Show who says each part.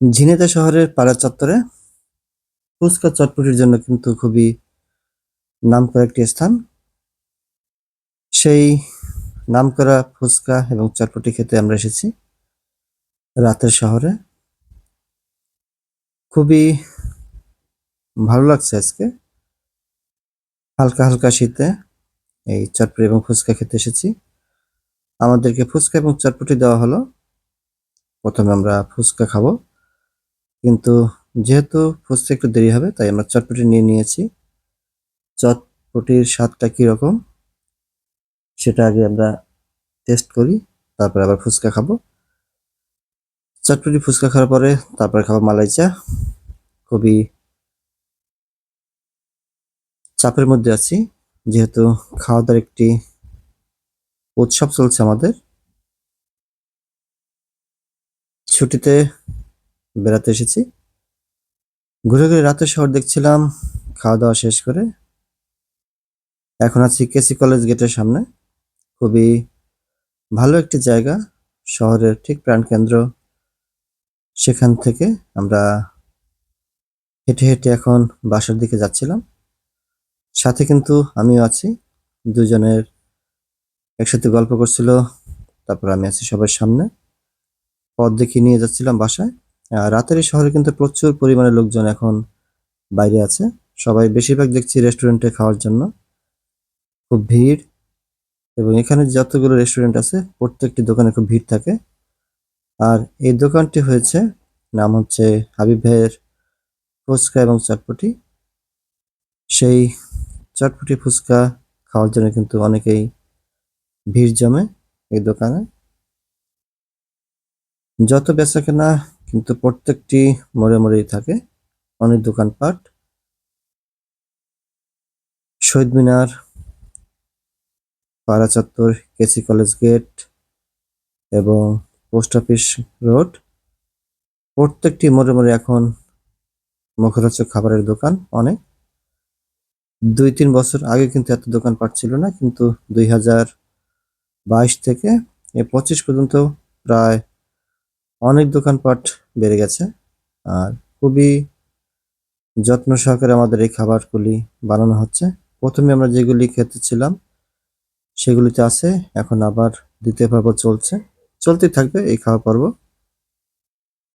Speaker 1: ঝিনেদা শহরের পাড়া চত্বরে ফুচকা চটপটির জন্য কিন্তু খুবই নাম নামকরা একটি স্থান। সেই নামকরা ফুচকা এবং চটপটি খেতে আমরা এসেছি রাতের শহরে। খুবই ভালো লাগছে আজকে। হালকা হালকা শীতে এই চটপটি এবং ফুচকা খেতে এসেছি। আমাদেরকে ফুচকা এবং চটপটি দেওয়া হলো। প্রথমে আমরা ফুচকা খাব। কিন্তু যেহেতু ফুচকা একটু দেরি হবে, তাই আমরা চটপটি নিয়ে নিয়েছি। চটপটির স্বাদটা কীরকম সেটা আগে আমরা টেস্ট করি, তারপরে আবার ফুচকা খাব। চটপটি ফুচকা খাওয়ার পরে তারপরে খাব মালাই চা। খুবই চাপের মধ্যে আছি, যেহেতু খাওয়া দাওয়ার একটি উৎসব চলছে আমাদের। ছুটিতে বেড়াতে এসেছি। ঘুরে ঘুরে রাতের শহর দেখছিলাম, খাওয়া দাওয়া শেষ করে। এখন আছি কেসি কলেজ গেটের সামনে। খুবই ভালো একটি জায়গা, শহরের ঠিক প্রাণকেন্দ্র। সেখান থেকে আমরা হেঁটে হেঁটে এখন বাসার দিকে যাচ্ছিলাম। সাথে কিন্তু আমিও আছি, দুজনের একসাথে গল্প করছিল, তারপর আমি আছি সবার সামনে। পথ দেখিয়ে নিয়ে যাচ্ছিলাম বাসায়। রাতের শহরে কিন্তু প্রচুর পরিমাণে লোকজন এখন বাইরে আছে। সবাই বেশিরভাগ দেখছি রেস্টুরেন্টে খাওয়ার জন্য। খুব ভিড়। এবং এখানে যতগুলো রেস্টুরেন্ট আছে, প্রত্যেকটি দোকানে খুব ভিড় থাকে। আর এই দোকানটি হয়েছে, নাম হচ্ছে হাবিব ভাইয়ের ফুচকা এবং চটপটি। সেই চটপটি ফুচকা খাওয়ার জন্য কিন্তু অনেকেই ভিড় জমে এই দোকানে। যত বেচা কেনা কিন্তু প্রত্যেকটি মোড়ে মোড়েই থাকে। অনেক দোকানপাট। শহীদ মিনার, পাড়া চত্বর, কেসি কলেজ গেট এবং পোস্ট অফিস রোড। প্রত্যেকটি মোড়ে মোড়ে এখন মুখরোচক খাবারের দোকান অনেক। দুই তিন বছর আগে কিন্তু এত দোকানপাট ছিল না, কিন্তু দুই হাজার বাইশ থেকে এ পঁচিশ পর্যন্ত প্রায় অনেক দোকানপাট বেড়ে গেছে আর খুবই যত্ন সহকারে আমাদের এই খাবারগুলি বানানো হচ্ছে। প্রথমে আমরা যেগুলি খেতেছিলাম, সেগুলিতে আছে, এখন আবার দ্বিতীয় পর্ব চলছে। চলতেই থাকবে এই খাওয়া পর্ব।